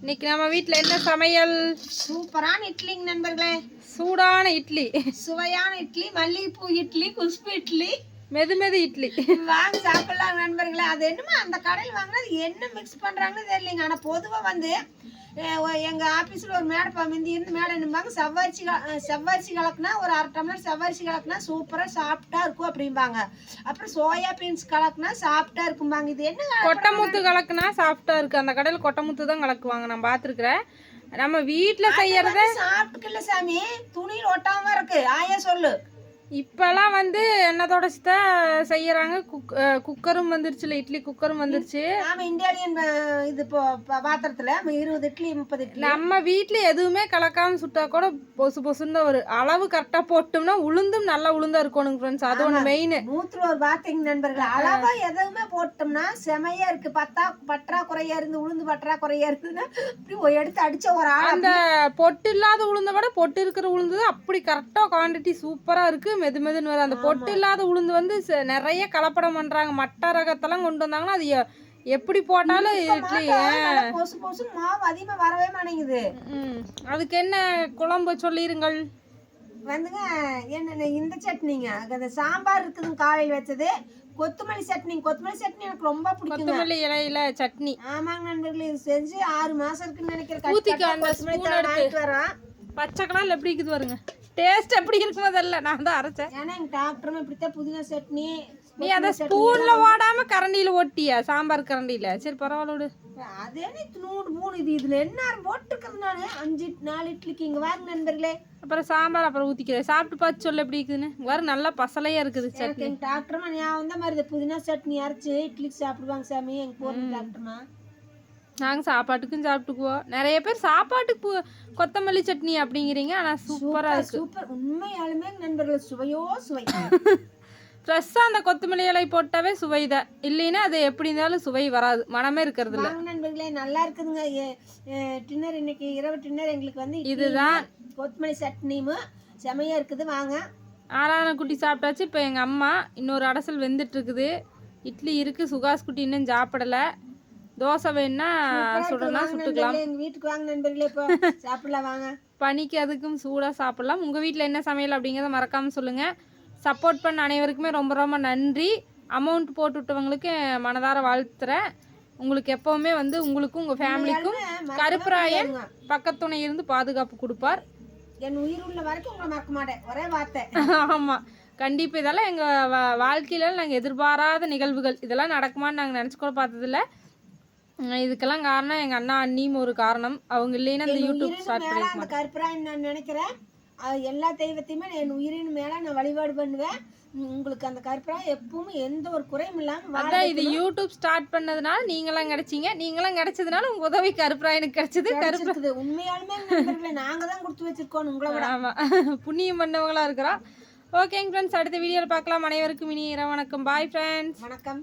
இன்னைக்கு நம்ம வீட்டில் என்ன சமையல்? சூப்பரான இட்லிங்க நண்பர்களே. சூடான இட்லி. சுவையான இட்லி மல்லிகைப்பூ இட்லி குஷ்பு இட்லி. மெது மெது இட்லி. வாங்க சாப்பிடலாம் நண்பர்களே. அது என்னமோ அந்த கடையில் வாங்கினா அது என்ன மிக்ஸ் பண்ணுறாங்கன்னு தெரியலைங்க. ஆனால் பொதுவாக வந்து அஹ், ஒ- எங்க ஆஃபீஸில் ஒரு மேடப்பா மிந்தி இருந்து மேடம் என்னம்பாங்க? செவ்வரிசி செவ்வரிசி கலக்குனா ஒரு அரை டம்ளர் செவ்வரிசி கலக்குனா சூப்பராக சாப்பிட்டா இருக்கும் அப்படிம்பாங்க. அப்புறம் சோயா பீன்ஸ் கலக்குனா சாப்பிட்டா இருக்கும்பாங்க. இது என்ன கொட்டைமுத்து கலக்குனா சாஃப்டா இருக்கு. அந்த கடையில் கொட்டைமுத்து தான் கலக்குவாங்க. நான் பார்த்துருக்குறேன். நம்ம வீட்டில் செய்யறத சாப்பிட்டுக்கல சாமி. துணியில் ஒட்டாம இருக்கு. ஆயா சொல்லு. இப்பெல்லாம் வந்து எண்ணெய் தொடச்சி தான் செய்யறாங்க. குக் குக்கரும் வந்துருச்சுல இட்லி குக்கரும் வந்துருச்சு. நாம இந்தியாலியன் இது இப்போ பாத்திரத்துல இருபது இட்லி முப்பது இட்லி. நம்ம வீட்டில் எதுவுமே கலக்காம சுட்டா கூட பொசு பொசுன்னு தான் வரும் அளவு கரெக்டாக போட்டோம்னா உளுந்தும் நல்லா உளுந்தா இருக்கணுங்க ஃப்ரெண்ட்ஸ் அது ஒன்று மெயின் நூத்துல ஒரு பாத்தீங்க நண்பர்கள் அளவா எதுவுமே போட்டோம்னா செமையா இருக்கு. பத்தா பற்றாக்குறையா இருந்து உளுந்து பற்றாக்குறையா இருக்குதுன்னா இப்படி எடுத்து அடிச்ச ஒரு ஆள் அந்த பொட்டு இல்லாத உளுந்தை விட பொட்டு இருக்கிற உளுந்து அப்படி கரெக்டாக குவான்டிட்டி சூப்பராக இருக்குது மெது மெதுன்னு வரும். அந்த பொட்டு இல்லாத உளுந்து வந்து நிறைய கலப்படம் பண்ணுறாங்க மட்ட ரகத்தெல்லாம் கொண்டு வந்தாங்கன்னா அது எப்படி போட்டாலும் இட்லி நல்லா பொசு பொசு மாவு அதிகமா வரவே மாட்டேங்குது. அதுக்கு என்ன குழம்பு சொல்லிருங்கள்? வந்துங்க என்ன இந்த சட்னிங்க. அந்த சாம்பார் இருக்குதுங்க காலையில் வச்சது. கொத்தமல்லி சட்னி. கொத்தமல்லி சட்னி எனக்கு ரொம்ப பிடிக்குங்க. கொத்தமல்லி இலையில சட்னி. ஆமாங்க நண்பர்களே இது செஞ்சு ஆறு மாசம் இருக்குன்னு நினைக்கிறேன். ஊத்திக்க அந்த எடுத்து. பச்சை கலர்ல எப்படி இருக்குது பாருங்க. டேஸ்ட் எப்படி இருக்கும் அதல்ல நான் தான் அரைச்சேன். ஏன்னா எங்க டாக்டரும் இப்படித்தான் புதினா சட்னி நீ அதை ஸ்பூன்ல ஓடாம கரண்டியில ஓட்டியா? சாம்பார் கரண்டியில. சரி பரவாயில்ல அதே நூறு மூணு இது? இதுல என்ன போட்டிருக்கிறது நானு? அஞ்சு நாலு இட்லிக்கு இங்க வாங்க நண்பர்களே. அப்புறம் சாம்பார் அப்புறம் ஊத்திக்கிறேன். சாப்பிட்டு பார்த்து சொல்லு எப்படி இருக்குதுன்னு. வர நல்லா பசலையா இருக்குது சட்னி. டாக்டர்மா ஞாபகம் தான் மாதிரி புதினா சட்னி அரைச்சு இட்லிக்கு சாப்பிடுவாங்க சாமி. எங்க போறது டாக்டர்மா? நாங்க சாப்பாட்டுக்கும் சாப்பிட்டுக்குவோம். நிறைய பேர் சாப்பாட்டுக்கு கொத்தமல்லி சட்னி அப்படிங்கிறீங்க ஆனா சூப்பரா இருக்கு. சூப்பர். உண்மையாலுமே நண்பர்கள் சுவையோ சுவை. ஃப்ரெஷ்ஷாக அந்த கொத்தமல்லி இலை போட்டாவே சுவைதான். இல்லைன்னா அது எப்படி இருந்தாலும் சுவை வராது. மனமே இருக்கிறது இல்ல நண்பர்களே நல்லா இருக்குதுங்க. டின்னர் இன்னைக்கு இரவு டின்னர் எங்களுக்கு வந்து இதுதான். கொத்தமல்லி சட்னியும் செமையா இருக்குது. வாங்க. ஆறான குட்டி சாப்பிட்டாச்சு. இப்போ எங்கள் அம்மா இன்னொரு அடசல் வெந்துட்டு இருக்குது. இட்லி இருக்குது சுகாஸ் குட்டி இன்னும் சாப்பிடலை. தோசை வேணுன்னா சுடனா சுட்டுக்கலாம் நண்பர்களே, எங்க வீட்டுக்கு வாங்க நண்பர்களே இப்போ சாப்பிடலாம் வாங்க. பனிக்கு அதுக்கும் சூடாக சாப்பிடலாம். உங்கள் வீட்டில் என்ன சமையல் அப்படிங்கிறத மறக்காமல் சொல்லுங்கள் சப்போர்ட் பண்ண அனைவருக்குமே ரொம்ப ரொம்ப நன்றி. அமௌண்ட் போட்டு விட்டவங்களுக்கு மனதார வாழ்த்துறேன். உங்களுக்கு எப்போவுமே வந்து உங்களுக்கும் உங்கள் ஃபேமிலிக்கும் கருப்பராயன் பக்கத்துணை இருந்து பாதுகாப்பு கொடுப்பார். என் உயிர் உள்ள வரைக்கும் உங்களை மறக்க மாட்டேன். ஒரே வார்த்தை. ஆமாம் கண்டிப்பாக இதெல்லாம் எங்கள் வா வாழ்க்கையில் நாங்கள் எதிர்பாராத நிகழ்வுகள். இதெல்லாம் நடக்குமான்னு நாங்கள் நினச்சி கூட பார்த்ததில்ல. இதுக்கெல்லாம் காரணம் எங்கள் அண்ணா அண்ணியும் ஒரு காரணம். அவங்க இல்லைன்னா இந்த யூடியூப் ஸ்டார்ட் பண்ணிருக்க அந்த கருப்பராயன் நான் நினைக்கிறேன். எல்லா தெய்வத்தையுமே என் உயிரின் மேல நான் வழிபாடு பண்ணுவேன். உங்களுக்கு அந்த கருப்பராயன் எப்பவும் எந்த ஒரு குறையும் இல்லாம வாழ அதான் இது யூடியூப் ஸ்டார்ட் பண்ணதுனால நீங்களாம் கிடைச்சீங்க. நீங்களாம் கிடைச்சதுனால உங்க உதவி கருப்பராயனுக்கு கிடைச்சது. கருப்பு உண்மையாலுமே நாங்க தான் கொடுத்து வச்சிருக்கோம் உங்களை விட. ஆமா. புண்ணியம் பண்ணவங்களா இருக்கிறோம். ஓகேங்க ஃப்ரெண்ட்ஸ் அடுத்த வீடியோவில் பார்க்கலாம். அனைவருக்கும் இனி இரவு வணக்கம். பாய் ஃப்ரெண்ட்ஸ் வணக்கம்.